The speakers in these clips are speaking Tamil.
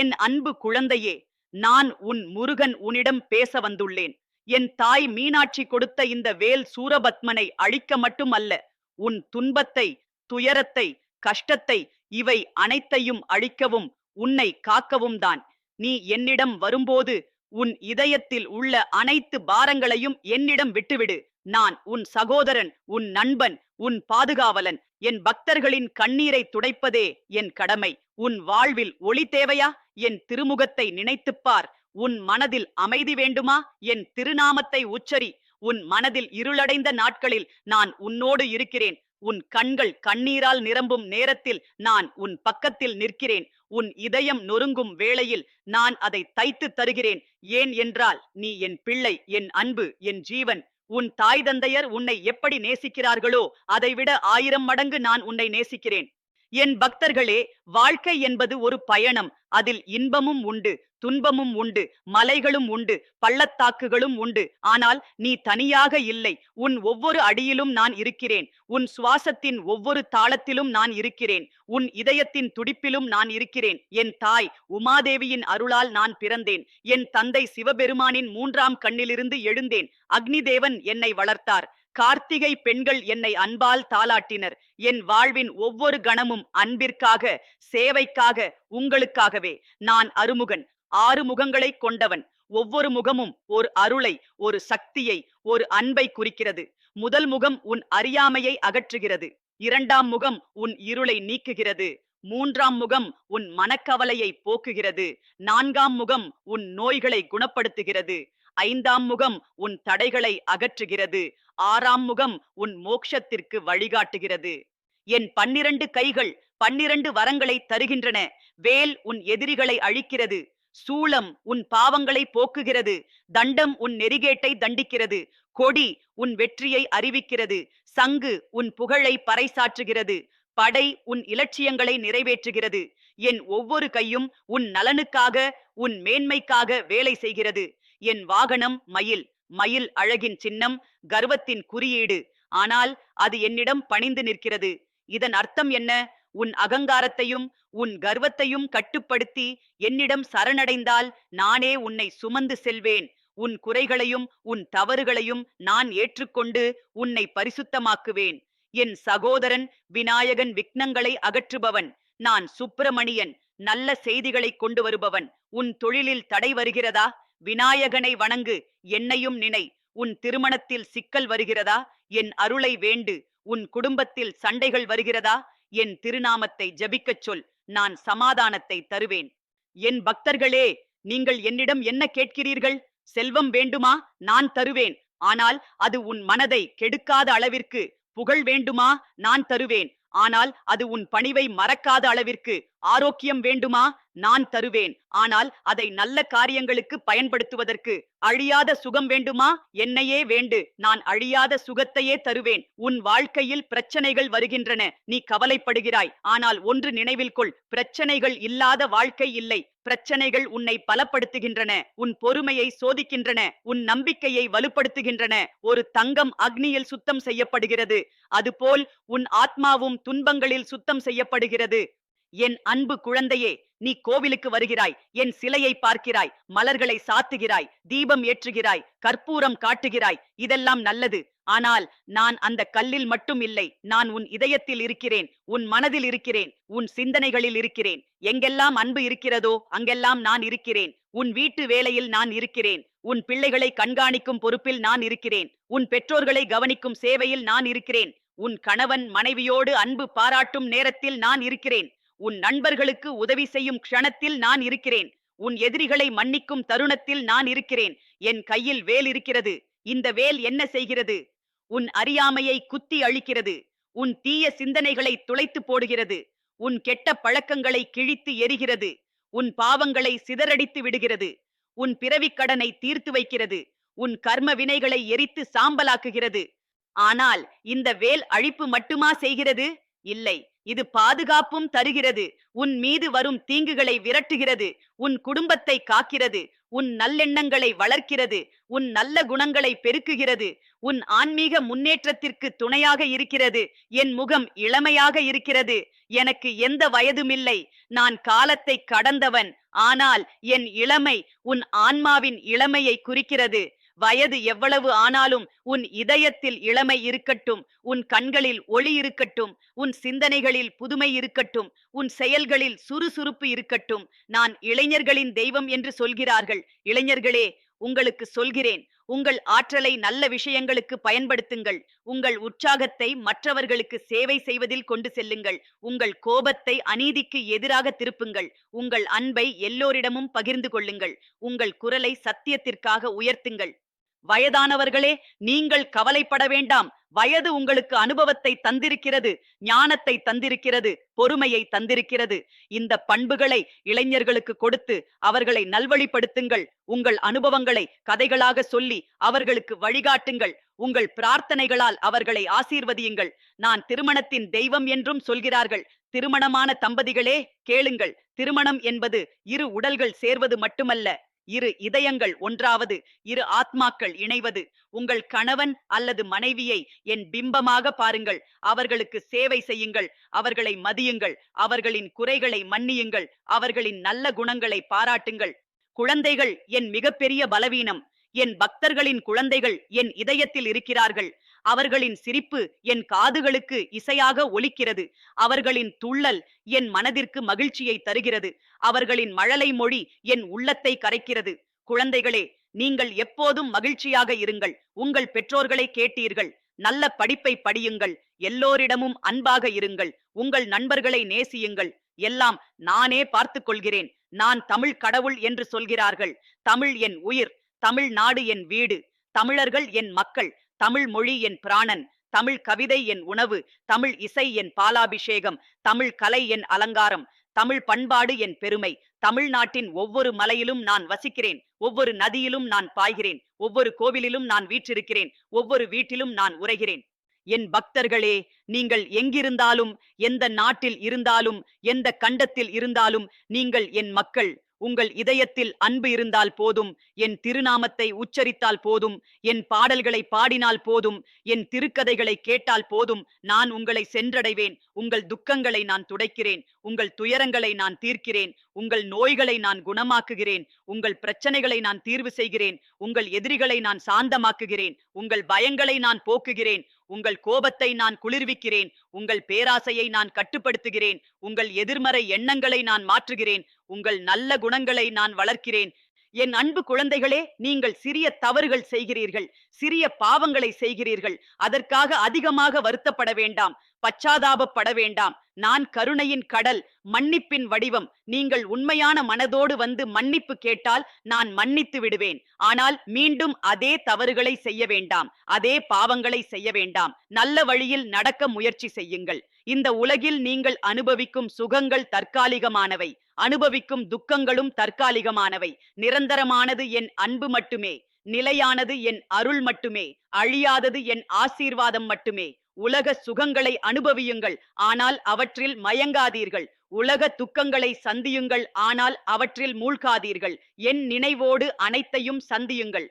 என் அன்பு குழந்தையே நான் உன் முருகன் உன்னிடம் பேச வந்துள்ளேன். என் தாய் மீனாட்சி கொடுத்த இந்த வேல் சூரபத்மனை அழிக்க மட்டுமல்ல உன் துன்பத்தை துயரத்தை கஷ்டத்தை இவை அனைத்தையும் அழிக்கவும் உன்னை காக்கவும் தான். நீ என்னிடம் வரும்போது உன் இதயத்தில் உள்ள அனைத்து பாரங்களையும் என்னிடம் விட்டுவிடு. நான் உன் சகோதரன் உன் நண்பன் உன் பாதுகாவலன் என் பக்தர்களின் கண்ணீரை துடைப்பதே என் கடமை. உன் வாழ்வில் ஒளி தேவையா? என் திருமுகத்தை நினைத்துப் பார். உன் மனதில் அமைதி வேண்டுமா? என் திருநாமத்தை உச்சரி. உன் மனதில் இருளடைந்த நாட்களில் நான் உன்னோடு இருக்கிறேன். உன் கண்கள் கண்ணீரால் நிரம்பும் நேரத்தில் நான் உன் பக்கத்தில் நிற்கிறேன். உன் இதயம் நொறுங்கும் வேளையில் நான் அதை தைத்து தருகிறேன். ஏன் என்றால் நீ என் பிள்ளை என் அன்பு என் ஜீவன். உன் தாய் தந்தையர் உன்னை எப்படி நேசிக்கிறார்களோ அதைவிட ஆயிரம் மடங்கு நான் உன்னை நேசிக்கிறேன். என் பக்தர்களே வாழ்க்கை என்பது ஒரு பயணம். அதில் இன்பமும் உண்டு துன்பமும் உண்டு மலைகளும் உண்டு பள்ளத்தாக்குகளும் உண்டு. ஆனால் நீ தனியாக இல்லை. உன் ஒவ்வொரு அடியிலும் நான் இருக்கிறேன். உன் சுவாசத்தின் ஒவ்வொரு தாளத்திலும் நான் இருக்கிறேன். உன் இதயத்தின் துடிப்பிலும் நான் இருக்கிறேன். என் தாய் உமாதேவியின் அருளால் நான் பிறந்தேன். என் தந்தை சிவபெருமானின் மூன்றாம் கண்ணிலிருந்து எழுந்தேன். அக்னிதேவன் என்னை வளர்த்தார். கார்த்திகை பெண்கள் என்னை அன்பால் தாளாட்டினர். என் வாழ்வின் ஒவ்வொரு கணமும் அன்பிற்காக சேவைக்காக உங்களுக்காகவே. நான் அருமுகன் ஆறு முகங்களை கொண்டவன். ஒவ்வொரு முகமும் ஒரு அருளை ஒரு சக்தியை ஒரு அன்பை குறிக்கிறது. முதல் முகம் உன் அறியாமையை அகற்றுகிறது. இரண்டாம் முகம் உன் இருளை நீக்குகிறது. மூன்றாம் முகம் உன் மனக்கவலையை போக்குகிறது. நான்காம் முகம் உன் நோய்களை குணப்படுத்துகிறது. ஐந்தாம் முகம் உன் தடைகளை அகற்றுகிறது. ஆறாம் முகம் உன் மோக்ஷத்திற்கு வழிகாட்டுகிறது. என் பன்னிரண்டு கைகள் பன்னிரண்டு வரங்களை தருகின்றன. வேல் உன் எதிரிகளை அழிக்கிறது. சூளம் உன் பாவங்களை போக்குகிறது. தண்டம் உன் நெறிகேட்டை தண்டிக்கிறது. கொடி உன் வெற்றியை அறிவிக்கிறது. சங்கு உன் புகழை பறைசாற்றுகிறது. படை உன் இலட்சியங்களை நிறைவேற்றுகிறது. என் ஒவ்வொரு கையும் உன் நலனுக்காக உன் மேன்மைக்காக வேலை செய்கிறது. என் வாகனம் மயில் மயில் அழகின் சின்னம் கர்வத்தின் குறியீடு. ஆனால் அது என்னிடம் பணிந்து நிற்கிறது. இதன் அர்த்தம் என்ன? உன் அகங்காரத்தையும் உன் கர்வத்தையும் கட்டுப்படுத்தி என்னிடம் சரணடைந்தால் நானே உன்னை சுமந்து செல்வேன். உன் குறைகளையும் உன் தவறுகளையும் நான் ஏற்றுக்கொண்டு உன்னை பரிசுத்தமாக்குவேன். என் சகோதரன் விநாயகன் விக்னங்களை அகற்றுபவன். நான் சுப்பிரமணியன் நல்ல செய்திகளை கொண்டு வருபவன். உன் தொழிலில் தடை வருகிறதா? விநாயகனை வணங்கு என்னையும் நினை. உன் திருமணத்தில் சிக்கல் வருகிறதா? என் அருளை வேண்டு. உன் குடும்பத்தில் சண்டைகள் வருகிறதா? என் திருநாமத்தை ஜபிக்கச் சொல். நான் சமாதானத்தை தருவேன். என் பக்தர்களே நீங்கள் என்னிடம் என்ன கேட்கிறீர்கள்? செல்வம் வேண்டுமா? நான் தருவேன். ஆனால் அது உன் மனதை கெடுக்காத அளவிற்கு. புகழ் வேண்டுமா? நான் தருவேன். ஆனால் அது உன் பணிவை மறக்காத அளவிற்கு. ஆரோக்கியம் வேண்டுமா? நான் தருவேன். ஆனால் அதை நல்ல காரியங்களுக்கு பயன்படுத்துவதற்கு அழியாத சுகம் வேண்டுமா? என்னையே வேண்டு. நான் அழியாத சுகத்தையே தருவேன். உன் வாழ்க்கையில் பிரச்சனைகள் வருகின்றன. நீ கவலைப்படுகிறாய். ஆனால் ஒன்று நினைவில் கொள். பிரச்சனைகள் இல்லாத வாழ்க்கை இல்லை. பிரச்சனைகள் உன்னை பலப்படுத்துகின்றன. உன் பொறுமையை சோதிக்கின்றன. உன் நம்பிக்கையை வலுப்படுத்துகின்றன. ஒரு தங்கம் அக்னியில் சுத்தம் செய்யப்படுகிறது. அதுபோல் உன் ஆத்மாவும் துன்பங்களில் சுத்தம் செய்யப்படுகிறது. என் அன்பு குழந்தையே நீ கோவிலுக்கு வருகிறாய் என் சிலையை பார்க்கிறாய் மலர்களை சாத்துகிறாய் தீபம் ஏற்றுகிறாய் கற்பூரம் காட்டுகிறாய் இதெல்லாம் நல்லது. ஆனால் நான் அந்த கல்லில் மட்டும் இல்லை நான் உன் இதயத்தில் இருக்கிறேன் உன் மனதில் இருக்கிறேன் உன் சிந்தனைகளில் இருக்கிறேன். எங்கெல்லாம் அன்பு இருக்கிறதோ அங்கெல்லாம் நான் இருக்கிறேன். உன் வீட்டு வேலையில் நான் இருக்கிறேன். உன் பிள்ளைகளை கண்காணிக்கும் பொறுப்பில் நான் இருக்கிறேன். உன் பெற்றோர்களை கவனிக்கும் சேவையில் நான் இருக்கிறேன். உன் கணவன் மனைவியோடு அன்பு பாராட்டும் நேரத்தில் நான் இருக்கிறேன். உன் நண்பர்களுக்கு உதவி செய்யும் க்ஷணத்தில் நான் இருக்கிறேன். உன் எதிரிகளை மன்னிக்கும் தருணத்தில் நான் இருக்கிறேன். என் கையில் வேல் இருக்கிறது. இந்த வேல் என்ன செய்கிறது? உன் அறியாமையை குத்தி அழிக்கிறது. உன் தீய சிந்தனைகளை துளைத்து போடுகிறது. உன் கெட்ட பழக்கங்களை கிழித்து எரிகிறது. உன் பாவங்களை சிதறடித்து விடுகிறது. உன் பிறவிக் கடனை தீர்த்து வைக்கிறது. உன் கர்ம வினைகளை எரித்து சாம்பலாக்குகிறது. ஆனால் இந்த வேல் அழிப்பு மட்டுமா செய்கிறது? இல்லை. இது பாதுகாப்பும் தருகிறது. உன் மீது வரும் தீங்குகளை விரட்டுகிறது. உன் குடும்பத்தை காக்கிறது. உன் நல்லெண்ணங்களை வளர்க்கிறது. உன் நல்ல குணங்களை பெருக்குகிறது. உன் ஆன்மீக முன்னேற்றத்திற்கு துணையாக இருக்கிறது. என் முகம் இளமையாக இருக்கிறது. எனக்கு எந்த வயதுமில்லை. நான் காலத்தை கடந்தவன். ஆனால் என் இளமை உன் ஆன்மாவின் இளமையை குறிக்கிறது. வயது எவ்வளவு ஆனாலும் உன் இதயத்தில் இளமை இருக்கட்டும் உன் கண்களில் ஒளி இருக்கட்டும் உன் சிந்தனைகளில் புதுமை இருக்கட்டும் உன் செயல்களில் சுறுசுறுப்பு இருக்கட்டும். நான் இளைஞர்களின் தெய்வம் என்று சொல்கிறார்கள். இளைஞர்களே உங்களுக்கு சொல்கிறேன் உங்கள் ஆற்றலை நல்ல விஷயங்களுக்கு பயன்படுத்துங்கள். உங்கள் உற்சாகத்தை மற்றவர்களுக்கு சேவை செய்வதில் கொண்டு செல்லுங்கள். உங்கள் கோபத்தை அநீதிக்கு எதிராக திருப்புங்கள். உங்கள் அன்பை எல்லோரிடமும் பகிர்ந்து கொள்ளுங்கள். உங்கள் குரலை சத்தியத்திற்காக உயர்த்துங்கள். வயதானவர்களே நீங்கள் கவலைப்பட வேண்டாம். வயது உங்களுக்கு அனுபவத்தை தந்திருக்கிறது ஞானத்தை தந்திருக்கிறது பொறுமையை தந்திருக்கிறது. இந்த பண்புகளை இளைஞர்களுக்கு கொடுத்து அவர்களை நல்வழிப்படுத்துங்கள். உங்கள் அனுபவங்களை கதைகளாக சொல்லி அவர்களுக்கு வழிகாட்டுங்கள். உங்கள் பிரார்த்தனைகளால் அவர்களை ஆசீர்வதியுங்கள். நான் திருமணத்தின் தெய்வம் என்றும் சொல்கிறார்கள். திருமணமான தம்பதிகளே கேளுங்கள். திருமணம் என்பது இரு உடல்கள் சேர்வது மட்டுமல்ல இரு இதயங்கள் ஒன்றாவது இரு ஆத்மாக்கள் இணைவது. உங்கள் கணவன் அல்லது மனைவியை என் பிம்பமாக பாருங்கள். அவர்களுக்கு சேவை செய்யுங்கள். அவர்களை மதியுங்கள். அவர்களின் குறைகளை மன்னியுங்கள். அவர்களின் நல்ல குணங்களை பாராட்டுங்கள். குழந்தைகள் என் மிகப்பெரிய பலவீனம். என் பக்தர்களின் குழந்தைகள் என் இதயத்தில் இருக்கிறார்கள். அவர்களின் சிரிப்பு என் காதுகளுக்கு இசையாக ஒலிக்கிறது. அவர்களின் துள்ளல் என் மனதிற்கு மகிழ்ச்சியை தருகிறது. அவர்களின் மழலை மொழி என் உள்ளத்தை கரைக்கிறது. குழந்தைகளே நீங்கள் எப்போதும் மகிழ்ச்சியாக இருங்கள். உங்கள் பெற்றோர்களை கேட்டீர்கள். நல்ல படிப்பை படியுங்கள். எல்லோரிடமும் அன்பாக இருங்கள். உங்கள் நண்பர்களை நேசியுங்கள். எல்லாம் நானே பார்த்து கொள்கிறேன். நான் தமிழ் கடவுள் என்று சொல்கிறார்கள். தமிழ் என் உயிர். தமிழ் நாடு என் வீடு. தமிழர்கள் என் மக்கள். தமிழ் மொழி என் பிராணன் தமிழ் கவிதை என் உணவு தமிழ் இசை என் பாலாபிஷேகம் தமிழ் கலை என் அலங்காரம் தமிழ் பண்பாடு என் பெருமை தமிழ்நாட்டின் ஒவ்வொரு மலையிலும் நான் வசிக்கிறேன் ஒவ்வொரு நதியிலும் நான் பாய்கிறேன் ஒவ்வொரு கோவிலிலும் நான் வீற்றிருக்கிறேன் ஒவ்வொரு வீட்டிலும் நான் உரைகிறேன் என் பக்தர்களே நீங்கள் எங்கிருந்தாலும் எந்த நாட்டில் இருந்தாலும் எந்த கண்டத்தில் இருந்தாலும் நீங்கள் என் மக்கள் உங்கள் இதயத்தில் அன்பு இருந்தால் போதும். என் திருநாமத்தை உச்சரித்தால் போதும். என் பாடல்களை பாடினால் போதும். என் திருக்கதைகளை கேட்டால் போதும். நான் உங்களை சென்றடைவேன். உங்கள் துக்கங்களை நான் துடைக்கிறேன். உங்கள் துயரங்களை நான் தீர்க்கிறேன். உங்கள் நோய்களை நான் குணமாக்குகிறேன். உங்கள் பிரச்சனைகளை நான் தீர்வு செய்கிறேன். உங்கள் எதிரிகளை நான் சாந்தமாக்குகிறேன். உங்கள் பயங்களை நான் போக்குகிறேன். உங்கள் கோபத்தை நான் குளிர்விக்கிறேன். உங்கள் பேராசையை நான் கட்டுப்படுத்துகிறேன். உங்கள் எதிர்மறை எண்ணங்களை நான் மாற்றுகிறேன். உங்கள் நல்ல குணங்களை நான் வளர்க்கிறேன். என் அன்பு குழந்தைகளே நீங்கள் சிறிய தவறுகள் செய்கிறீர்கள் சிறிய பாவங்களை செய்கிறீர்கள். அதற்காக அதிகமாக வருத்தப்பட வேண்டாம் பச்சாதாபப்பட வேண்டாம். நான் கருணையின் கடல் மன்னிப்பின் வடிவம். நீங்கள் உண்மையான மனதோடு வந்து மன்னிப்பு கேட்டால் நான் மன்னித்து விடுவேன். ஆனால் மீண்டும் அதே தவறுகளை செய்ய வேண்டாம் அதே பாவங்களை செய்ய வேண்டாம். நல்ல வழியில் நடக்க முயற்சி செய்யுங்கள். இந்த உலகில் நீங்கள் அனுபவிக்கும் சுகங்கள் தற்காலிகமானவை. அனுபவிக்கும் துக்கங்களும் தற்காலிகமானவை. நிரந்தரமானது என் அன்பு மட்டுமே. நிலையானது என் அருள் மட்டுமே. அழியாதது என் ஆசீர்வாதம் மட்டுமே. உலக சுகங்களை அனுபவியுங்கள். ஆனால் அவற்றில் மயங்காதீர்கள். உலக துக்கங்களை சந்தியுங்கள். ஆனால் அவற்றில் மூழ்காதீர்கள். என் நினைவோடு அனைத்தையும் சந்தியுங்கள்.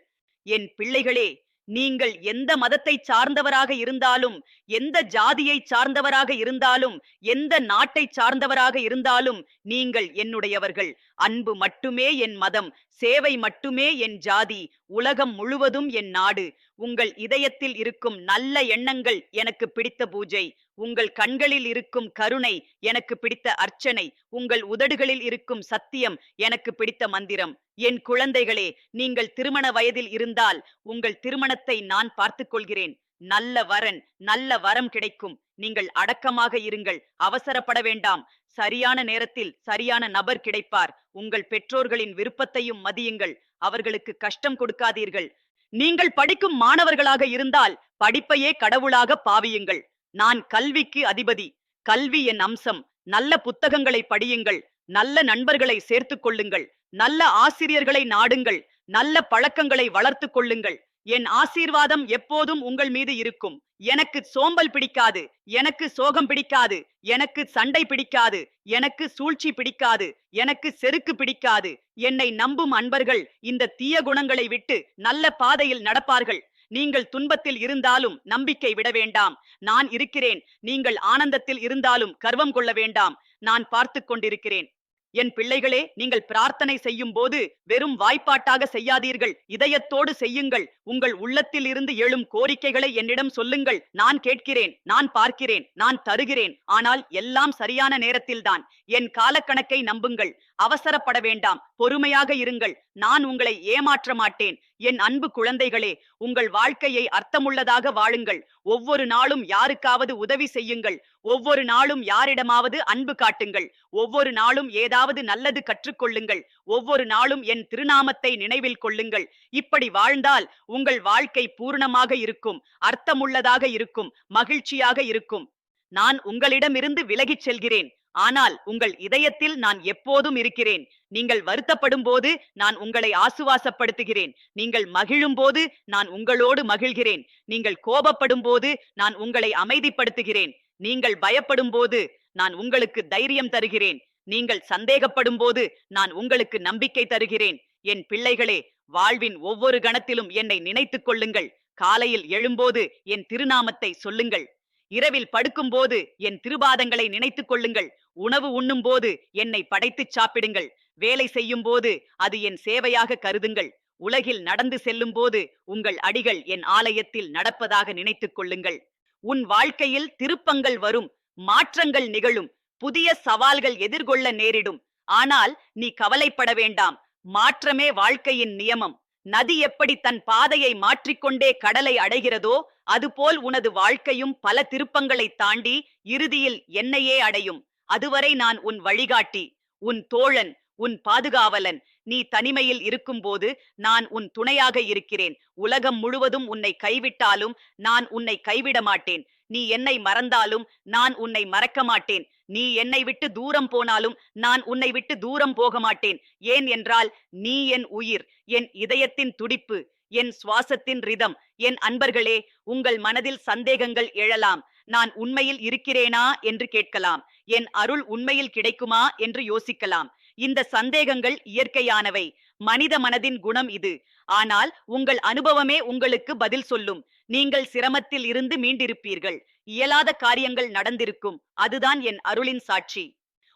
என் பிள்ளைகளே நீங்கள் எந்த மதத்தை சார்ந்தவராக இருந்தாலும் எந்த ஜாதியை சார்ந்தவராக இருந்தாலும் எந்த நாட்டை சார்ந்தவராக இருந்தாலும் நீங்கள் என்னுடையவர்கள். அன்பு மட்டுமே என் மதம் சேவை மட்டுமே என் ஜாதி உலகம் முழுவதும் என் நாடு. உங்கள் இதயத்தில் இருக்கும் நல்ல எண்ணங்கள் எனக்கு பிடித்த பூஜை. உங்கள் கண்களில் இருக்கும் கருணை எனக்கு பிடித்த அர்ச்சனை. உங்கள் உதடுகளில் இருக்கும் சத்தியம் எனக்கு பிடித்த மந்திரம். என் குழந்தைகளே நீங்கள் திருமண வயதில் இருந்தால் உங்கள் திருமணத்தை நான் பார்த்துக் கொள்கிறேன். நல்ல வரன் நல்ல வரம் கிடைக்கும். நீங்கள் அடக்கமாக இருங்கள். அவசரப்பட வேண்டாம். சரியான நேரத்தில் சரியான நபர் கிடைப்பார். உங்கள் பெற்றோர்களின் விருப்பத்தையும் மதியுங்கள். அவர்களுக்கு கஷ்டம் கொடுக்காதீர்கள். நீங்கள் படிக்கும் மாணவர்களாக இருந்தால் படிப்பையே கடவுளாக பாவியுங்கள். நான் கல்விக்கு அதிபதி. கல்வி என் அம்சம். நல்ல புத்தகங்களை படியுங்கள். நல்ல நண்பர்களை சேர்த்துக் கொள்ளுங்கள். நல்ல ஆசிரியர்களை நாடுங்கள். நல்ல பழக்கங்களை வளர்த்துக் கொள்ளுங்கள். என் ஆசீர்வாதம் எப்போதும் உங்கள் மீது இருக்கும். எனக்கு சோம்பல் பிடிக்காது. எனக்கு சோகம் பிடிக்காது. எனக்கு சண்டை பிடிக்காது. எனக்கு சூழ்ச்சி பிடிக்காது. எனக்கு செருக்கு பிடிக்காது. என்னை நம்பும் அன்பர்கள் இந்த தீய குணங்களை விட்டு நல்ல பாதையில் நடப்பார்கள். நீங்கள் துன்பத்தில் இருந்தாலும் நம்பிக்கை விட வேண்டாம். நான் இருக்கிறேன். நீங்கள் ஆனந்தத்தில் இருந்தாலும் கர்வம் கொள்ள வேண்டாம். நான் பார்த்து கொண்டிருக்கிறேன். என் பிள்ளைகளே நீங்கள் பிரார்த்தனை செய்யும் போது வெறும் வாய்ப்பாட்டாக செய்யாதீர்கள். இதயத்தோடு செய்யுங்கள். உங்கள் உள்ளத்தில் இருந்து எழும் கோரிக்கைகளை என்னிடம் சொல்லுங்கள். நான் கேட்கிறேன் நான் பார்க்கிறேன் நான் தருகிறேன். ஆனால் எல்லாம் சரியான நேரத்தில்தான். என் காலக்கணக்கை நம்புங்கள். அவசரப்பட வேண்டாம். பொறுமையாக இருங்கள். நான் உங்களை ஏமாற்ற மாட்டேன். என் அன்பு குழந்தைகளே உங்கள் வாழ்க்கையை அர்த்தமுள்ளதாக வாழுங்கள். ஒவ்வொரு நாளும் யாருக்காவது உதவி செய்யுங்கள். ஒவ்வொரு நாளும் யாரிடமாவது அன்பு காட்டுங்கள். ஒவ்வொரு நாளும் ஏதாவது நல்லது கற்றுக்கொள்ளுங்கள். ஒவ்வொரு நாளும் என் திருநாமத்தை நினைவில் கொள்ளுங்கள். இப்படி வாழ்ந்தால் உங்கள் வாழ்க்கை பூர்ணமாக இருக்கும் அர்த்தமுள்ளதாக இருக்கும் மகிழ்ச்சியாக இருக்கும். நான் உங்களிடமிருந்து விலகிச் செல்கிறேன். ஆனால் உங்கள் இதயத்தில் நான் எப்போதும் இருக்கிறேன். நீங்கள் வருத்தப்படும் போது நான் உங்களை ஆசுவாசப்படுத்துகிறேன். நீங்கள் மகிழும் போது நான் உங்களோடு மகிழ்கிறேன். நீங்கள் கோபப்படும் போது நான் உங்களை அமைதிப்படுத்துகிறேன். நீங்கள் பயப்படும் போது நான் உங்களுக்கு தைரியம் தருகிறேன். நீங்கள் சந்தேகப்படும் போது நான் உங்களுக்கு நம்பிக்கை தருகிறேன். என் பிள்ளைகளே வாழ்வின் ஒவ்வொரு கணத்திலும் என்னை நினைத்துக் கொள்ளுங்கள். காலையில் எழும்போது என் திருநாமத்தை சொல்லுங்கள். இரவில் படுக்கும்போது என் திருபாதங்களை நினைத்துக் கொள்ளுங்கள். உணவு உண்ணும் போது என்னை படைத்துச் சாப்பிடுங்கள். வேலை செய்யும் போது அது என் சேவையாக கருதுங்கள். உலகில் நடந்து செல்லும் போது உங்கள் அடிகள் என் ஆலயத்தில் நடப்பதாக நினைத்துக் கொள்ளுங்கள். உன் வாழ்க்கையில் திருப்பங்கள் வரும். மாற்றங்கள் நிகழும். புதிய சவால்கள் எதிர்கொள்ள நேரிடும். ஆனால் நீ கவலைப்பட வேண்டாம். மாற்றமே வாழ்க்கையின் நியமம். நதி எப்படி தன் பாதையை மாற்றிக்கொண்டே கடலை அடைகிறதோ அதுபோல் உனது வாழ்க்கையும் பல திருப்பங்களை தாண்டி இறுதியில் என்னையே அடையும். அதுவரை நான் உன் வழிகாட்டி உன் தோழன் உன் பாதுகாவலன். நீ தனிமையில் இருக்கும்போது நான் உன் துணையாக இருக்கிறேன். உலகம் முழுவதும் உன்னை கைவிட்டாலும் நான் உன்னை கைவிட மாட்டேன். நீ என்னை மறந்தாலும் நான் உன்னை மறக்க மாட்டேன். நீ என்னை விட்டு தூரம் போனாலும் நான் உன்னை விட்டு தூரம் போக மாட்டேன். ஏன் என்றால் நீ என் உயிர் என் இதயத்தின் துடிப்பு என் சுவாசத்தின் ரிதம். என் அன்பர்களே உங்கள் மனதில் சந்தேகங்கள் எழலாம். நான் உண்மையில் இருக்கிறேனா என்று கேட்கலாம். என் அருள் உண்மையில் கிடைக்குமா என்று யோசிக்கலாம். இந்த சந்தேகங்கள் இயற்கையானவை. மனித மனதின் குணம் இது. ஆனால் உங்கள் அனுபவமே உங்களுக்கு பதில் சொல்லும். நீங்கள் சிரமத்தில் இருந்து மீண்டிருப்பீர்கள். இயலாத காரியங்கள் நடந்திருக்கும். அதுதான் என் அருளின் சாட்சி.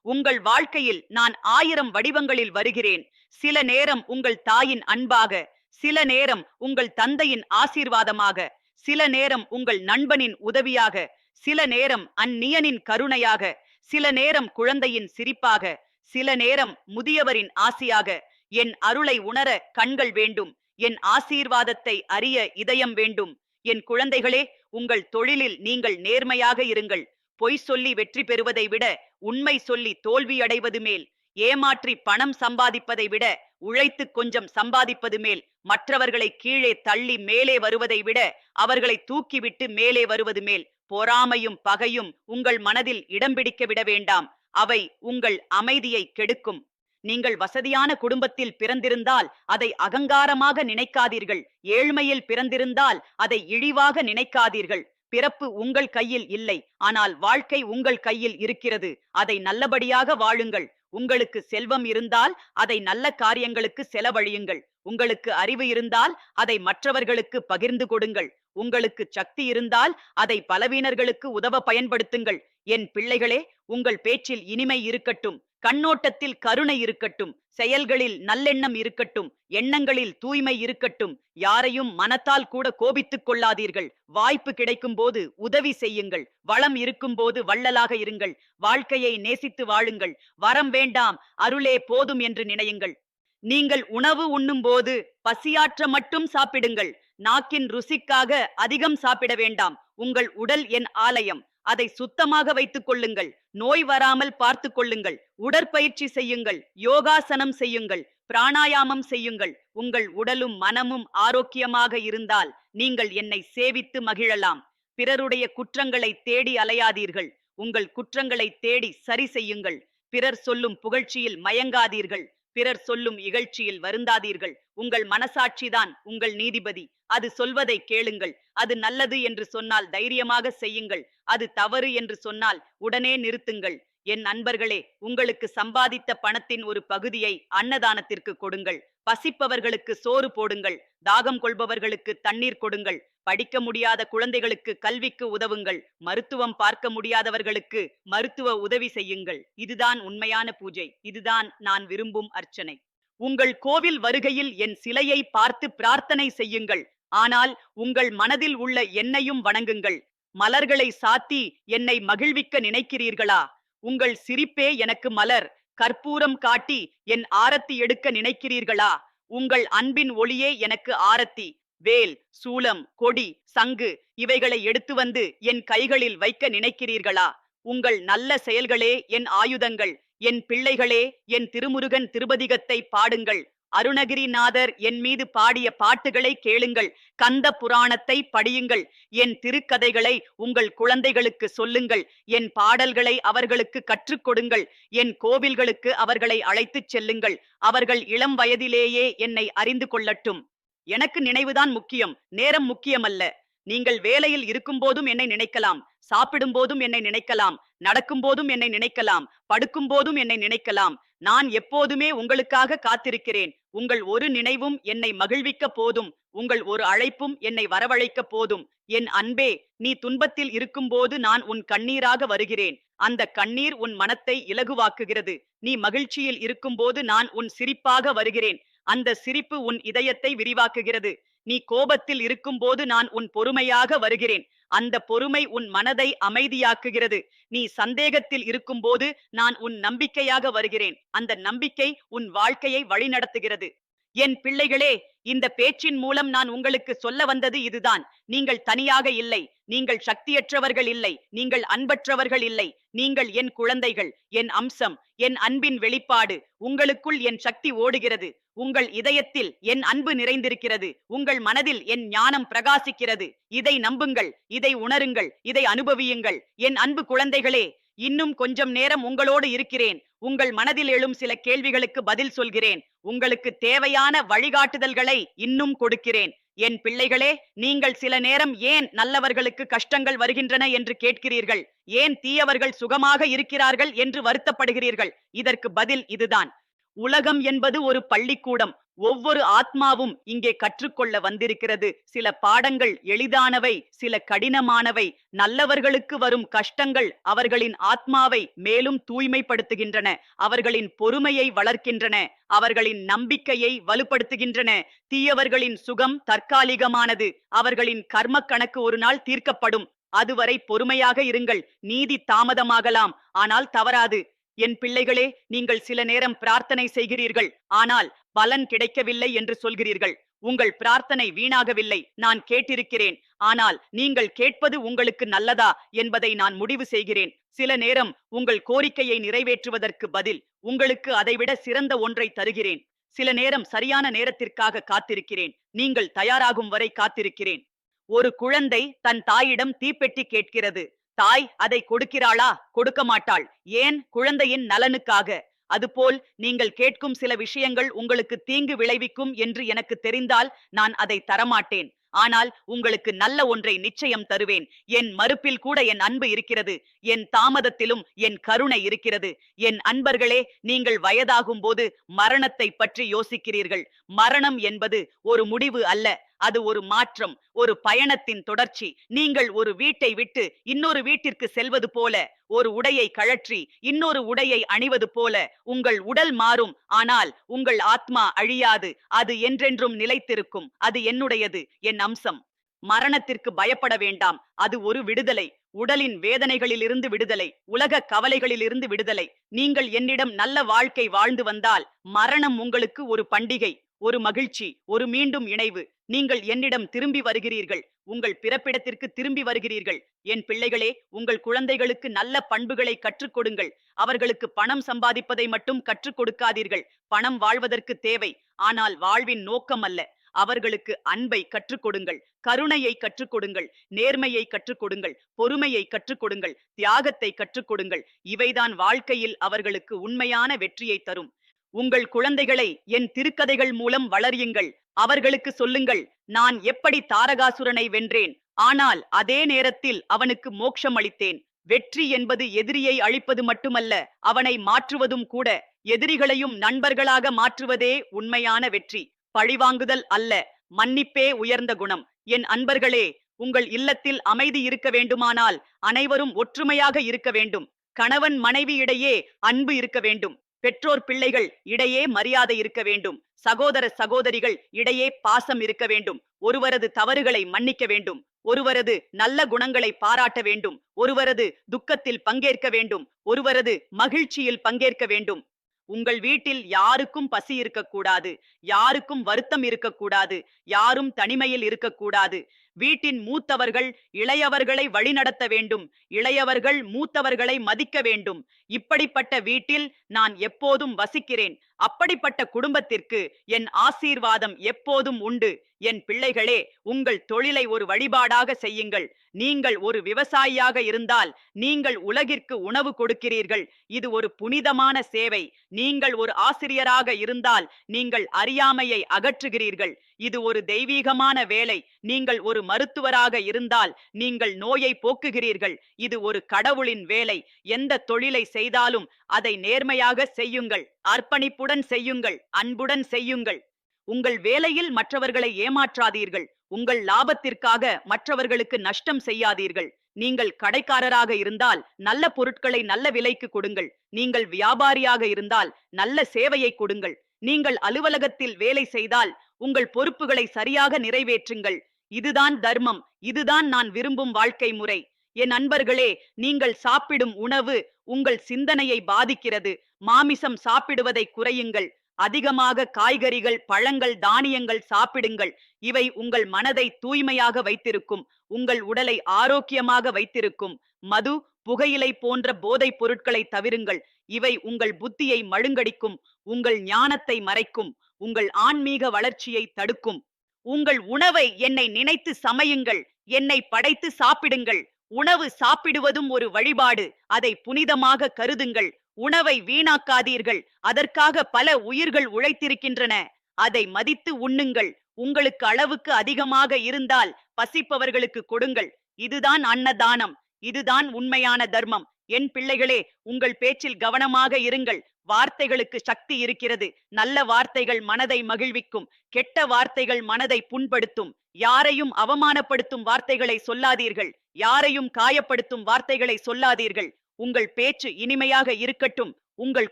உங்கள் வாழ்க்கையில் நான் ஆயிரம் வடிவங்களில் வருகிறேன். சில நேரம் உங்கள் தாயின் அன்பாக சில நேரம் உங்கள் தந்தையின் ஆசீர்வாதமாக சில நேரம் உங்கள் நண்பனின் உதவியாக சில நேரம் அந்நியனின் கருணையாக சில நேரம் குழந்தையின் சிரிப்பாக சில நேரம் முதியவரின் ஆசியாக என் அருளை உணர கண்கள் வேண்டும் என் ஆசீர்வாதத்தை அறிய இதயம் வேண்டும் என் குழந்தைகளே உங்கள் தொழிலில் நீங்கள் நேர்மையாக இருங்கள் பொய் சொல்லி வெற்றி பெறுவதை விட உண்மை சொல்லி தோல்வியடைவது மேல் ஏமாற்றி பணம் சம்பாதிப்பதை விட உழைத்து கொஞ்சம் சம்பாதிப்பது மேல் மற்றவர்களை கீழே தள்ளி மேலே வருவதை விட அவர்களை தூக்கிவிட்டு மேலே வருவது மேல் பொறாமையும் பகையும் உங்கள் மனதில் இடம் பிடிக்க விட வேண்டாம். அவை உங்கள் அமைதியை கெடுக்கும். நீங்கள் வசதியான குடும்பத்தில் பிறந்திருந்தால் அதை அகங்காரமாக நினைக்காதீர்கள். ஏழ்மையில் பிறந்திருந்தால் அதை இழிவாக நினைக்காதீர்கள். பிறப்பு உங்கள் கையில் இல்லை. ஆனால் வாழ்க்கை உங்கள் கையில் இருக்கிறது. அதை நல்லபடியாக வாழுங்கள். உங்களுக்கு செல்வம் இருந்தால் அதை நல்ல காரியங்களுக்கு செலவழியுங்கள். உங்களுக்கு அறிவு இருந்தால் அதை மற்றவர்களுக்கு பகிர்ந்து கொடுங்கள். உங்களுக்கு சக்தி இருந்தால் அதை பலவீனர்களுக்கு உதவ பயன்படுத்துங்கள். என் பிள்ளைகளே உங்கள் பேச்சில் இனிமை இருக்கட்டும் கண்ணோட்டத்தில் கருணை இருக்கட்டும் செயல்களில் நல்லெண்ணம் இருக்கட்டும் எண்ணங்களில் தூய்மை இருக்கட்டும் யாரையும் மனத்தால் கூட கோபித்துக் கொள்ளாதீர்கள். வாய்ப்பு கிடைக்கும் போது உதவி செய்யுங்கள். வளம் இருக்கும் போது வள்ளலாக இருங்கள். வாழ்க்கையை நேசித்து வாழுங்கள். வரம் வேண்டாம் அருளே போதும் என்று நினையுங்கள். நீங்கள் உணவு உண்ணும் போது பசியாற்ற மட்டும் சாப்பிடுங்கள். நாக்கின் ருசிக்காக அதிகம் சாப்பிட வேண்டாம். உங்கள் உடல் என் ஆலயம். அதை சுத்தமாக வைத்துக் கொள்ளுங்கள். நோய் வராமல் பார்த்து கொள்ளுங்கள். உடற்பயிற்சி செய்யுங்கள். யோகாசனம் செய்யுங்கள். பிராணாயாமம் செய்யுங்கள். உங்கள் உடலும் மனமும் ஆரோக்கியமாக இருந்தால் நீங்கள் என்னை சேவித்து மகிழலாம். பிறருடைய குற்றங்களை தேடி அலையாதீர்கள். உங்கள் குற்றங்களை தேடி சரி செய்யுங்கள். பிறர் சொல்லும் புகழ்ச்சியில் மயங்காதீர்கள். பிறர் சொல்லும் இகழ்ச்சியில் வருந்தாதீர்கள். உங்கள் மனசாட்சிதான் உங்கள் நீதிபதி. அது சொல்வதை கேளுங்கள். அது நல்லது என்று சொன்னால் தைரியமாக செய்யுங்கள். அது தவறு என்று சொன்னால் உடனே நிறுத்துங்கள். என் நண்பர்களே உங்களுக்கு சம்பாதித்த பணத்தின் ஒரு பகுதியை அன்னதானத்திற்கு கொடுங்கள். பசிப்பவர்களுக்கு சோறு போடுங்கள். தாகம் கொள்பவர்களுக்கு தண்ணீர் கொடுங்கள். படிக்க முடியாத குழந்தைகளுக்கு கல்விக்கு உதவுங்கள். மருத்துவம் பார்க்க முடியாதவர்களுக்கு மருத்துவ உதவி செய்யுங்கள். இதுதான் உண்மையான பூஜை. இதுதான் நான் விரும்பும் அர்ச்சனை. உங்கள் கோவில் வருகையில் என் சிலையை பார்த்து பிரார்த்தனை செய்யுங்கள். ஆனால் உங்கள் மனதில் உள்ள என்னையும் வணங்குங்கள். மலர்களை சாத்தி என்னை மகிழ்விக்க நினைக்கிறீர்களா? உங்கள் சிரிப்பே எனக்கு மலர். கற்பூரம் காட்டி என் ஆரத்தி எடுக்க நினைக்கிறீர்களா? உங்கள் அன்பின் ஒளியே எனக்கு ஆரத்தி. வேல் சூலம் கொடி சங்கு இவைகளை எடுத்து வந்து என் கைகளில் வைக்க நினைக்கிறீர்களா? உங்கள் நல்ல செயல்களே என் ஆயுதங்கள். என் பிள்ளைகளே என் திருமுருகன் திருபதிகத்தை பாடுங்கள். அருணகிரிநாதர் என் மீது பாடிய பாட்டுகளை கேளுங்கள். கந்த புராணத்தை படியுங்கள். என் திருக்கதைகளை உங்கள் குழந்தைகளுக்கு சொல்லுங்கள். என் பாடல்களை அவர்களுக்கு கற்றுக் கொடுங்கள். என் கோவில்களுக்கு அவர்களை அழைத்துச் செல்லுங்கள். அவர்கள் இளம் வயதிலேயே என்னை அறிந்து கொள்ளட்டும். எனக்கு நினைவுதான் முக்கியம். நேரம் முக்கியமல்ல. நீங்கள் வேலையில் இருக்கும்போதும் என்னை நினைக்கலாம். சாப்பிடும் போதும் என்னை நினைக்கலாம் நடக்கும் போதும் என்னை நினைக்கலாம் படுக்கும் போதும் என்னை நினைக்கலாம். நான் எப்போதுமே உங்களுக்காக காத்திருக்கிறேன். உங்கள் ஒரு நினைவும் என்னை மகிழ்விக்க போதும். உங்கள் ஒரு அழைப்பும் என்னை வரவழைக்க போதும். என் அன்பே நீ துன்பத்தில் இருக்கும்போது நான் உன் கண்ணீராக வருகிறேன். அந்த கண்ணீர் உன் மனத்தை இலகுவாக்குகிறது. நீ மகிழ்ச்சியில் இருக்கும்போது நான் உன் சிரிப்பாக வருகிறேன். அந்த சிரிப்பு உன் இதயத்தை விரிவாக்குகிறது. நீ கோபத்தில் இருக்கும்போது நான் உன் பொறுமையாக வருகிறேன். அந்த பொறுமை உன் மனதை அமைதியாக்குகிறது. நீ சந்தேகத்தில் இருக்கும்போது நான் உன் நம்பிக்கையாக வருகிறேன். அந்த நம்பிக்கை உன் வாழ்க்கையை வழிநடத்துகிறது. என் பிள்ளைகளே இந்த பேச்சின் மூலம் நான் உங்களுக்கு சொல்ல வந்தது இதுதான். நீங்கள் தனியாக இல்லை. நீங்கள் சக்தியற்றவர்கள் இல்லை. நீங்கள் அன்பற்றவர்கள் இல்லை. நீங்கள் என் குழந்தைகள் என் அம்சம் என் அன்பின் வெளிப்பாடு. உங்களுக்குள் என் சக்தி ஓடுகிறது. உங்கள் இதயத்தில் என் அன்பு நிறைந்திருக்கிறது. உங்கள் மனதில் என் ஞானம் பிரகாசிக்கிறது. இதை நம்புங்கள் இதை உணருங்கள் இதை அனுபவியுங்கள். என் அன்பு குழந்தைகளே இன்னும் கொஞ்சம் நேரம் உங்களோடு இருக்கிறேன். உங்கள் மனதில் எழும் சில கேள்விகளுக்கு பதில் சொல்கிறேன். உங்களுக்கு தேவையான வழிகாட்டுதல்களை இன்னும் கொடுக்கிறேன். என் பிள்ளைகளே நீங்கள் சில நேரம் ஏன் நல்லவர்களுக்கு கஷ்டங்கள் வருகின்றன என்று கேட்கிறீர்கள்? ஏன் தீயவர்கள் சுகமாக இருக்கிறார்கள் என்று வருத்தப்படுகிறீர்கள்? இதற்கு பதில் இதுதான். உலகம் என்பது ஒரு பள்ளிக்கூடம். ஒவ்வொரு ஆத்மாவும் இங்கே கற்றுக்கொள்ள வந்திருக்கிறது. சில பாடங்கள் எளிதானவை சில கடினமானவை. நல்லவர்களுக்கு வரும் கஷ்டங்கள் அவர்களின் ஆத்மாவை மேலும் தூய்மைப்படுத்துகின்றன. அவர்களின் பொறுமையை வளர்க்கின்றன. அவர்களின் நம்பிக்கையை வலுப்படுத்துகின்றன. தீயவர்களின் சுகம் தற்காலிகமானது. அவர்களின் கர்ம கணக்கு ஒரு நாள் தீர்க்கப்படும். அதுவரை பொறுமையாக இருங்கள். நீதி தாமதமாகலாம். ஆனால் தவறாது. என் பிள்ளைகளே நீங்கள் சில நேரம் பிரார்த்தனை செய்கிறீர்கள். ஆனால் பலன் கிடைக்கவில்லை என்று சொல்கிறீர்கள். உங்கள் பிரார்த்தனை வீணாகவில்லை நான் கேட்டிருக்கிறேன். ஆனால் நீங்கள் கேட்பது உங்களுக்கு நல்லதா என்பதை நான் முடிவு செய்கிறேன். சில நேரம் உங்கள் கோரிக்கையை நிறைவேற்றுவதற்கு பதில் உங்களுக்கு அதைவிட சிறந்த ஒன்றை தருகிறேன். சில நேரம் சரியான நேரத்திற்காக காத்திருக்கிறேன். நீங்கள் தயாராகும் வரை காத்திருக்கிறேன். ஒரு குழந்தை தன் தாயிடம் தீப்பெட்டி கேட்கிறது. தாய் அதை கொடுக்கிறாளா? கொடுக்க மாட்டாள் ஏன்? குழந்தையின் நலனுக்காக. அதுபோல் நீங்கள் கேட்கும் சில விஷயங்கள் உங்களுக்கு தீங்கு விளைவிக்கும் என்று எனக்கு தெரிந்தால் நான் அதை தரமாட்டேன். ஆனால் உங்களுக்கு நல்ல ஒன்றை நிச்சயம் தருவேன். என் மறுப்பில் கூட என் அன்பு இருக்கிறது. என் தாமதத்திலும் என் கருணை இருக்கிறது. என் அன்பர்களே நீங்கள் வயதாகும் போது மரணத்தை பற்றி யோசிக்கிறீர்கள். மரணம் என்பது ஒரு முடிவு அல்ல. அது ஒரு மாற்றம் ஒரு பயணத்தின் தொடர்ச்சி. நீங்கள் ஒரு வீட்டை விட்டு இன்னொரு வீட்டிற்கு செல்வது போல ஒரு உடையை கழற்றி இன்னொரு உடையை அணிவது போல உங்கள் உடல் மாறும். ஆனால் உங்கள் ஆத்மா அழியாது அது என்றென்றும் நிலைத்திருக்கும். அது என்னுடையது என் அம்சம். மரணத்திற்கு பயப்பட வேண்டாம் அது ஒரு விடுதலை. உடலின் வேதனைகளிலிருந்து விடுதலை உலக கவலைகளிலிருந்து விடுதலை. நீங்கள் என்னிடம் நல்ல வாழ்க்கை வாழ்ந்து வந்தால் மரணம் உங்களுக்கு ஒரு பண்டிகை ஒரு மகிழ்ச்சி ஒரு மீண்டும் இணைவு. நீங்கள் என்னிடம் திரும்பி வருகிறீர்கள். உங்கள் பிறப்பிடத்திற்கு திரும்பி வருகிறீர்கள். என் பிள்ளைகளே உங்கள் குழந்தைகளுக்கு நல்ல பண்புகளை கற்றுக் கொடுங்கள். அவர்களுக்கு பணம் சம்பாதிப்பதை மட்டும் கற்றுக் கொடுக்காதீர்கள். பணம் வாழ்வதற்கு தேவை. ஆனால் வாழ்வின் நோக்கம் அல்ல. அவர்களுக்கு அன்பை கற்றுக் கொடுங்கள். கருணையை கற்றுக் கொடுங்கள். நேர்மையை கற்றுக் கொடுங்கள். பொறுமையை கற்றுக் கொடுங்கள். தியாகத்தை கற்றுக் கொடுங்கள். இவைதான் வாழ்க்கையில் அவர்களுக்கு உண்மையான வெற்றியை தரும். உங்கள் குழந்தைகளை என் திருக்கதைகள் மூலம் வளரியுங்கள். அவர்களுக்கு சொல்லுங்கள் நான் எப்படி தாரகாசுரனை வென்றேன். ஆனால் அதே நேரத்தில் அவனுக்கு மோட்சம் அளித்தேன் வெற்றி என்பது எதிரியை அழிப்பது மட்டுமல்ல அவனை மாற்றுவதும் கூட. எதிரிகளையும் நண்பர்களாக மாற்றுவதே உண்மையான வெற்றி. பழிவாங்குதல் அல்ல மன்னிப்பே உயர்ந்த குணம். என் அன்பர்களே உங்கள் இல்லத்தில் அமைதி இருக்க வேண்டுமானால் அனைவரும் ஒற்றுமையாக இருக்க வேண்டும். கணவன் மனைவி இடையே அன்பு இருக்க வேண்டும். பெற்றோர் பிள்ளைகள் இடையே மரியாதை இருக்க வேண்டும். சகோதர சகோதரிகள் இடையே பாசம் இருக்க வேண்டும். ஒருவரது தவறுகளை மன்னிக்க வேண்டும். ஒருவரது நல்ல குணங்களை பாராட்ட வேண்டும். ஒருவரது துக்கத்தில் பங்கேற்க வேண்டும். ஒருவரது மகிழ்ச்சியில் பங்கேற்க வேண்டும். உங்கள் வீட்டில் யாருக்கும் பசி இருக்கக்கூடாது. யாருக்கும் வருத்தம் இருக்கக்கூடாது. யாரும் தனிமையில் இருக்கக்கூடாது. வீட்டின் மூத்தவர்கள் இளையவர்களை வழிநடத்த வேண்டும். இளையவர்கள் மூத்தவர்களை மதிக்க வேண்டும். இப்படிப்பட்ட வீட்டில் நான் எப்போதும் வசிக்கிறேன். அப்படிப்பட்ட குடும்பத்திற்கு என் ஆசீர்வாதம் எப்போதும் உண்டு. என் பிள்ளைகளே உங்கள் தொழிலை ஒரு வழிபாடாக செய்யுங்கள். நீங்கள் ஒரு விவசாயியாக இருந்தால் நீங்கள் உலகிற்கு உணவு கொடுக்கிறீர்கள். இது ஒரு புனிதமான சேவை. நீங்கள் ஒரு ஆசிரியராக இருந்தால் நீங்கள் அறியாமையை அகற்றுகிறீர்கள். இது ஒரு தெய்வீகமான வேலை. நீங்கள் ஒரு மருத்துவராக இருந்தால் நீங்கள் நோயை போக்குகிறீர்கள். இது ஒரு கடவுளின் வேலை. எந்த தொழிலை செய்தாலும் அதை நேர்மையாக செய்யுங்கள். அர்ப்பணிப்புடன் அன்புடன் செய்யுங்கள் அன்புடன் செய்யுங்கள். உங்கள் வேலையில் மற்றவர்களை ஏமாற்றாதீர்கள். உங்கள் லாபத்திற்காக மற்றவர்களுக்கு நஷ்டம் செய்யாதீர்கள். நீங்கள் கடைக்காரராக இருந்தால் நல்ல பொருட்களை நல்ல விலைக்கு கொடுங்கள். நீங்கள் வியாபாரியாக இருந்தால் நல்ல சேவையை கொடுங்கள். நீங்கள் அலுவலகத்தில் வேலை செய்தால் உங்கள் பொறுப்புகளை சரியாக நிறைவேற்றுங்கள். இதுதான் தர்மம். இதுதான் நான் விரும்பும் வாழ்க்கை முறை. என் நண்பர்களே நீங்கள் சாப்பிடும் உணவு உங்கள் சிந்தனையை பாதிக்கிறது. மாமிசம் சாப்பிடுவதை குறையுங்கள். அதிகமாக காய்கறிகள் பழங்கள் தானியங்கள் சாப்பிடுங்கள். இவை உங்கள் மனதை தூய்மையாக வைத்திருக்கும். உங்கள் உடலை ஆரோக்கியமாக வைத்திருக்கும். மது புகையிலை போன்ற போதைப் பொருட்களை தவிருங்கள். இவை உங்கள் புத்தியை மழுங்கடிக்கும். உங்கள் ஞானத்தை மறைக்கும். உங்கள் ஆன்மீக வளர்ச்சியை தடுக்கும். உங்கள் உணவை என்னை நினைத்து சமையுங்கள். என்னை படைத்து சாப்பிடுங்கள். உணவு சாப்பிடுவதும் ஒரு வழிபாடு. அதை புனிதமாக கருதுங்கள். உணவை வீணாக்காதீர்கள். அதற்காக பல உயிர்கள் உழைத்திருக்கின்றன. அதை மதித்து உண்ணுங்கள். உங்களுக்கு அளவுக்கு அதிகமாக இருந்தால் பசிப்பவர்களுக்கு கொடுங்கள். இதுதான் அன்னதானம். இதுதான் உண்மையான தர்மம். என் பிள்ளைகளே உங்கள் பேச்சில் கவனமாக இருங்கள். வார்த்தைகளுக்கு சக்தி இருக்கிறது. நல்ல வார்த்தைகள் மனதை மகிழ்விக்கும். கெட்ட வார்த்தைகள் மனதை புண்படுத்தும். யாரையும் அவமானப்படுத்தும் வார்த்தைகளை சொல்லாதீர்கள். யாரையும் காயப்படுத்தும் வார்த்தைகளை சொல்லாதீர்கள். உங்கள் பேச்சு இனிமையாக இருக்கட்டும். உங்கள்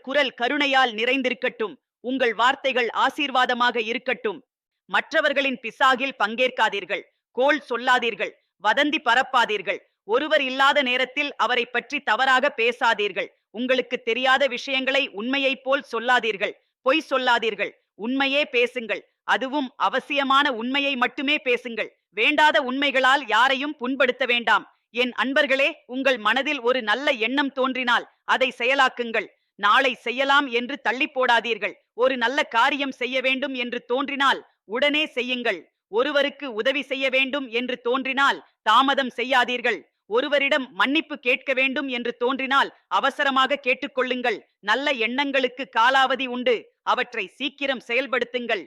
குரல் கருணையால் நிறைந்திருக்கட்டும். உங்கள் வார்த்தைகள் ஆசீர்வாதமாக இருக்கட்டும். மற்றவர்களின் பிசாகில் பங்கேற்காதீர்கள். கோல் சொல்லாதீர்கள். வதந்தி பரப்பாதீர்கள். ஒருவர் இல்லாத நேரத்தில் அவரை பற்றி தவறாக பேசாதீர்கள். உங்களுக்கு தெரியாத விஷயங்களை உண்மையைப் போல் சொல்லாதீர்கள். பொய் சொல்லாதீர்கள். உண்மையே பேசுங்கள். அதுவும் அவசியமான உண்மையை மட்டுமே பேசுங்கள். வேண்டாத உண்மைகளால் யாரையும் புண்படுத்த வேண்டாம். என் அன்பர்களே உங்கள் மனதில் ஒரு நல்ல எண்ணம் தோன்றினால் அதை செயலாக்குங்கள். நாளை செய்யலாம் என்று தள்ளி போடாதீர்கள் ஒரு நல்ல காரியம் செய்ய வேண்டும் என்று தோன்றினால் உடனே செய்யுங்கள். ஒருவருக்கு உதவி செய்ய வேண்டும் என்று தோன்றினால் தாமதம் செய்யாதீர்கள். ஒருவரிடம் மன்னிப்பு கேட்க வேண்டும் என்று தோன்றினால் அவசரமாக கேட்டுக்கொள்ளுங்கள். நல்ல எண்ணங்களுக்கு காலாவதி உண்டு. அவற்றை சீக்கிரம் செயல்படுத்துங்கள்.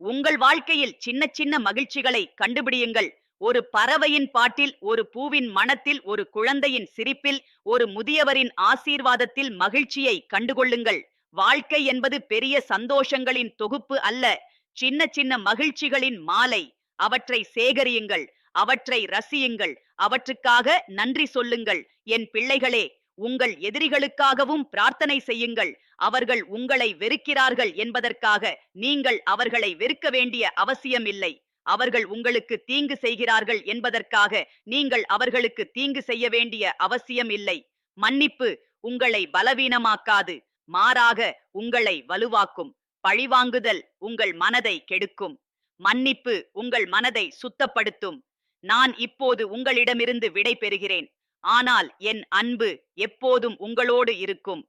உங்கள் வாழ்க்கையில் சின்ன சின்ன மகிழ்ச்சிகளை கண்டுபிடியுங்கள். ஒரு பறவையின் பாட்டில் ஒரு பூவின் மணத்தில் ஒரு குழந்தையின் சிரிப்பில் ஒரு முதியவரின் ஆசீர்வாதத்தில் மகிழ்ச்சியை கண்டுகொள்ளுங்கள். வாழ்க்கை என்பது பெரிய சந்தோஷங்களின் தொகுப்பு அல்ல. சின்ன சின்ன மகிழ்ச்சிகளின் மாலை. அவற்றை சேகரியுங்கள். அவற்றை ரசியுங்கள். அவற்றுக்காக நன்றி சொல்லுங்கள். என் பிள்ளைகளே உங்கள் எதிரிகளுக்காகவும் பிரார்த்தனை செய்யுங்கள். அவர்கள் உங்களை வெறுக்கிறார்கள் என்பதற்காக நீங்கள் அவர்களை வெறுக்க வேண்டிய அவசியம் இல்லை அவர்கள் உங்களுக்கு தீங்கு செய்கிறார்கள் என்பதற்காக நீங்கள் அவர்களுக்கு தீங்கு செய்ய வேண்டிய அவசியம் இல்லை மன்னிப்பு உங்களை பலவீனமாக்காது மாறாக உங்களை வலுவாக்கும். பழிவாங்குதல் உங்கள் மனதை கெடுக்கும். மன்னிப்பு உங்கள் மனதை சுத்தப்படுத்தும். நான் இப்போது உங்களிடமிருந்து விடை பெறுகிறேன். ஆனால் என் அன்பு எப்போதும் உங்களோடு இருக்கும்.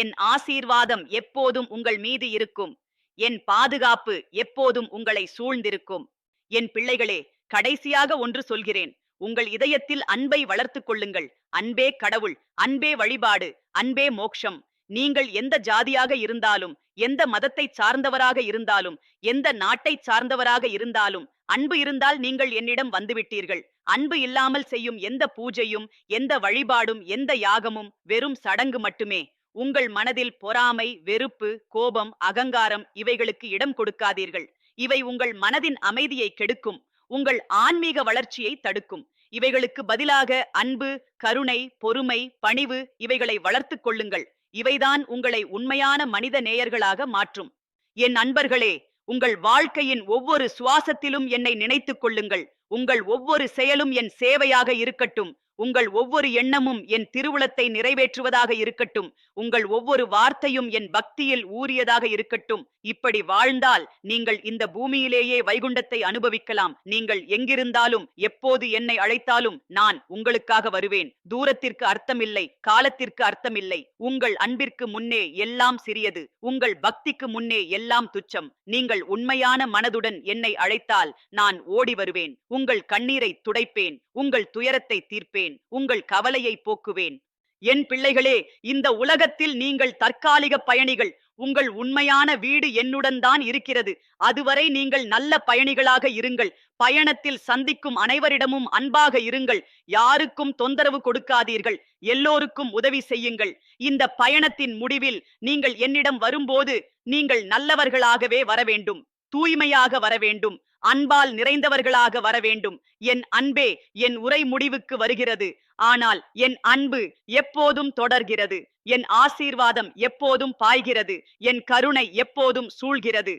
என் ஆசீர்வாதம் எப்போதும் உங்கள் மீது இருக்கும். என் பாதுகாப்பு எப்போதும் உங்களை சூழ்ந்திருக்கும். என் பிள்ளைகளே கடைசியாக ஒன்று சொல்கிறேன். உங்கள் இதயத்தில் அன்பை வளர்த்துக் கொள்ளுங்கள். அன்பே கடவுள் அன்பே வழிபாடு அன்பே மோக்ஷம். நீங்கள் எந்த ஜாதியாக இருந்தாலும் எந்த மதத்தை சார்ந்தவராக இருந்தாலும் எந்த நாட்டை சார்ந்தவராக இருந்தாலும் அன்பு இருந்தால் நீங்கள் என்னிடம் வந்துவிட்டீர்கள். அன்பு இல்லாமல் செய்யும் எந்த பூஜையும் எந்த வழிபாடும் எந்த யாகமும் வெறும் சடங்கு மட்டுமே. உங்கள் மனதில் பொறாமை வெறுப்பு கோபம் அகங்காரம் இவைகளுக்கு இடம் கொடுக்காதீர்கள். இவை உங்கள் மனதின் அமைதியை கெடுக்கும். உங்கள் ஆன்மீக வளர்ச்சியை தடுக்கும். இவைகளுக்கு பதிலாக அன்பு கருணை பொறுமை பணிவு இவைகளை வளர்த்துக் கொள்ளுங்கள். இவைதான் உங்களை உண்மையான மனித நேயர்களாக மாற்றும். என் அன்பர்களே உங்கள் வாழ்க்கையின் ஒவ்வொரு சுவாசத்திலும் என்னை நினைத்துக் கொள்ளுங்கள். உங்கள் ஒவ்வொரு செயலும் என் சேவையாக இருக்கட்டும். உங்கள் ஒவ்வொரு எண்ணமும் என் திருவுளத்தை நிறைவேற்றுவதாக இருக்கட்டும். உங்கள் ஒவ்வொரு வார்த்தையும் என் பக்தியில் ஊறியதாக இருக்கட்டும். இப்படி வாழ்ந்தால் நீங்கள் இந்த பூமியிலேயே வைகுண்டத்தை அனுபவிக்கலாம். நீங்கள் எங்கிருந்தாலும் எப்போது என்னை அழைத்தாலும் நான் உங்களுக்காக வருவேன். தூரத்திற்கு அர்த்தமில்லை காலத்திற்கு அர்த்தமில்லை. உங்கள் அன்பிற்கு முன்னே எல்லாம் சிறியது. உங்கள் பக்திக்கு முன்னே எல்லாம் துச்சம். நீங்கள் உண்மையான மனதுடன் என்னை அழைத்தால் நான் ஓடி வருவேன். உங்கள் கண்ணீரை துடைப்பேன். உங்கள் துயரத்தை தீர்ப்பேன். உங்கள் கவலையை போக்குவேன். என் பிள்ளைகளே இந்த உலகத்தில் நீங்கள் தற்காலிக பயணிகள். உங்கள் உண்மையான வீடு என்னுடன் தான் இருக்கிறது. அதுவரை நீங்கள் நல்ல பயணிகளாக இருங்கள். பயணத்தில் சந்திக்கும் அனைவரிடமும் அன்பாக இருங்கள். யாருக்கும் தொந்தரவு கொடுக்காதீர்கள். எல்லோருக்கும் உதவி செய்யுங்கள். இந்த பயணத்தின் முடிவில் நீங்கள் என்னிடம் வரும்போது நீங்கள் நல்லவர்களாகவே வர வேண்டும். தூய்மையாக வர வேண்டும் அன்பால் நிறைந்தவர்களாக வர வேண்டும் என் அன்பே என் உரை முடிவுக்கு வருகிறது. ஆனால் என் அன்பு எப்போதும் தொடர்கிறது. என் ஆசீர்வாதம் எப்போதும் பாய்கிறது. என் கருணை எப்போதும் சூழ்கிறது.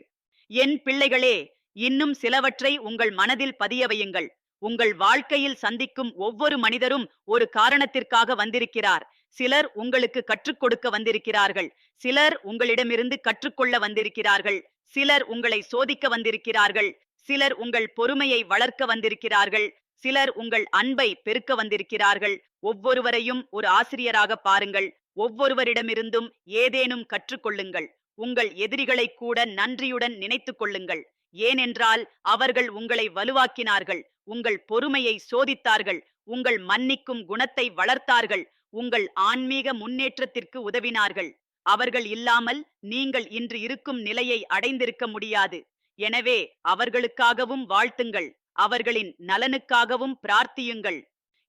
என் பிள்ளைகளே இன்னும் சிலவற்றை உங்கள் மனதில் பதிய வையுங்கள். உங்கள் வாழ்க்கையில் சந்திக்கும் ஒவ்வொரு மனிதரும் ஒரு காரணத்திற்காக வந்திருக்கிறார். சிலர் உங்களுக்கு கற்றுக் கொடுக்க வந்திருக்கிறார்கள். சிலர் உங்களிடமிருந்து கற்றுக்கொள்ள வந்திருக்கிறார்கள். சிலர் உங்களை சோதிக்க வந்திருக்கிறார்கள் சிலர் உங்கள் பொறுமையை வளர்க்க வந்திருக்கிறார்கள் சிலர் உங்கள் அன்பை பெருக்க வந்திருக்கிறார்கள். ஒவ்வொருவரையும் ஒரு ஆசிரியராக பாருங்கள் ஒவ்வொருவரிடமிருந்தும் ஏதேனும் கற்றுக்கொள்ளுங்கள். உங்கள் எதிரிகளை கூட நன்றியுடன் நினைத்துக் கொள்ளுங்கள். ஏனென்றால் அவர்கள் உங்களை வலுவாக்கினார்கள் உங்கள் பொறுமையை சோதித்தார்கள் உங்கள் மன்னிக்கும் குணத்தை வளர்த்தார்கள் உங்கள் ஆன்மீக முன்னேற்றத்திற்கு உதவினார்கள். அவர்கள் இல்லாமல் நீங்கள் இன்று இருக்கும் நிலையை அடைந்திருக்க முடியாது. எனவே அவர்களுக்காகவும் வாழ்த்துங்கள். அவர்களின் நலனுக்காகவும் பிரார்த்தியுங்கள்.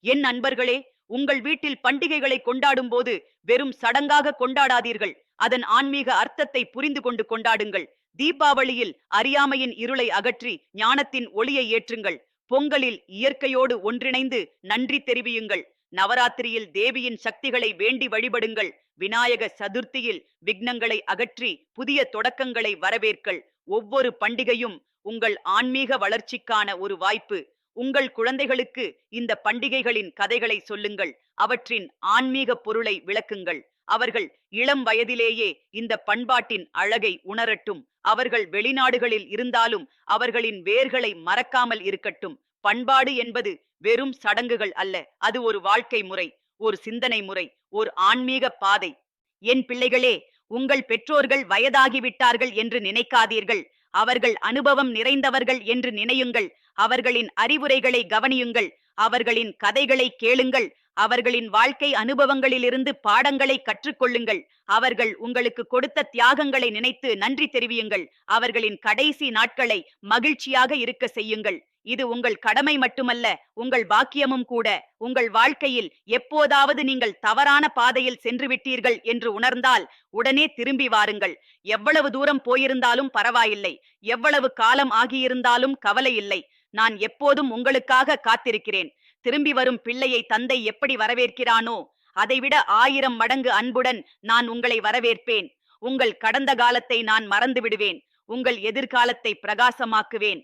என் நண்பர்களே உங்கள் வீட்டில் பண்டிகைகளை கொண்டாடும் போது வெறும் சடங்காக கொண்டாடாதீர்கள். அதன் ஆன்மீக அர்த்தத்தை புரிந்து கொண்டு கொண்டாடுங்கள். தீபாவளியில் அறியாமையின் இருளை அகற்றி ஞானத்தின் ஒளியை ஏற்றுங்கள். பொங்கலில் இயற்கையோடு ஒன்றிணைந்து நன்றி தெரிவியுங்கள். நவராத்திரியில் தேவியின் சக்திகளை வேண்டி வழிபடுங்கள். விநாயக சதுர்த்தியில் விக்னங்களை அகற்றி புதிய தொடக்கங்களை வரவேற்கள். ஒவ்வொரு பண்டிகையும் உங்கள் ஆன்மீக வளர்ச்சிக்கான ஒரு வாய்ப்பு. உங்கள் குழந்தைகளுக்கு இந்த பண்டிகைகளின் கதைகளை சொல்லுங்கள். அவற்றின் ஆன்மீக பொருளை விளக்குங்கள். அவர்கள் இளம் வயதிலேயே இந்த பண்பாட்டின் அழகை உணரட்டும். அவர்கள் வெளிநாடுகளில் இருந்தாலும் அவர்களின் வேர்களை மறக்காமல் இருக்கட்டும். பண்பாடு என்பது வெறும் சடங்குகள் அல்ல. அது ஒரு வாழ்க்கை முறை. ஒரு சிந்தனை முறை ஒரு ஆன்மீக பாதை. என் பிள்ளைகளே உங்கள் பெற்றோர்கள் வயதாகிவிட்டார்கள் என்று நினைக்காதீர்கள். அவர்கள் அனுபவம் நிறைந்தவர்கள் என்று நினையுங்கள். அவர்களின் அறிவுரைகளை கவனியுங்கள். அவர்களின் கதைகளை கேளுங்கள். அவர்களின் வாழ்க்கை அனுபவங்களிலிருந்து பாடங்களை கற்றுக்கொள்ளுங்கள். அவர்கள் உங்களுக்கு கொடுத்த தியாகங்களை நினைத்து நன்றி தெரிவியுங்கள். அவர்களின் கடைசி நாட்களை மகிழ்ச்சியாக இருக்க செய்யுங்கள். இது உங்கள் கடமை மட்டுமல்ல உங்கள் பாக்கியமும் கூட. உங்கள் வாழ்க்கையில் எப்போதாவது நீங்கள் தவறான பாதையில் சென்று விட்டீர்கள் என்று உணர்ந்தால் உடனே திரும்பி வாருங்கள். எவ்வளவு தூரம் போயிருந்தாலும் பரவாயில்லை. எவ்வளவு காலம் ஆகியிருந்தாலும் கவலை இல்லை. நான் எப்போதும் உங்களுக்காக காத்திருக்கிறேன். திரும்பி வரும் பிள்ளையை தந்தை எப்படி வரவேற்கிறானோ அதைவிட ஆயிரம் மடங்கு அன்புடன் நான் உங்களை வரவேற்பேன். உங்கள் கடந்த காலத்தை நான் மறந்து விடுவேன் உங்கள் எதிர்காலத்தை பிரகாசமாக்குவேன்.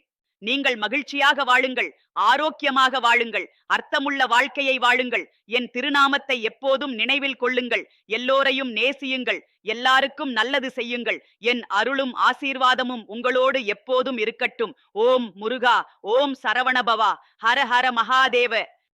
நீங்கள் மகிழ்ச்சியாக வாழுங்கள் ஆரோக்கியமாக வாழுங்கள் அர்த்தமுள்ள வாழ்க்கையை வாழுங்கள் என் திருநாமத்தை எப்போதும் நினைவில் கொள்ளுங்கள் எல்லோரையும் நேசியுங்கள் எல்லாருக்கும் நல்லது செய்யுங்கள் என் அருளும் ஆசீர்வாதமும் உங்களோடு எப்போதும் இருக்கட்டும். ஓம் முருகா ஓம் சரவணபவா ஹர ஹர மகாதேவ.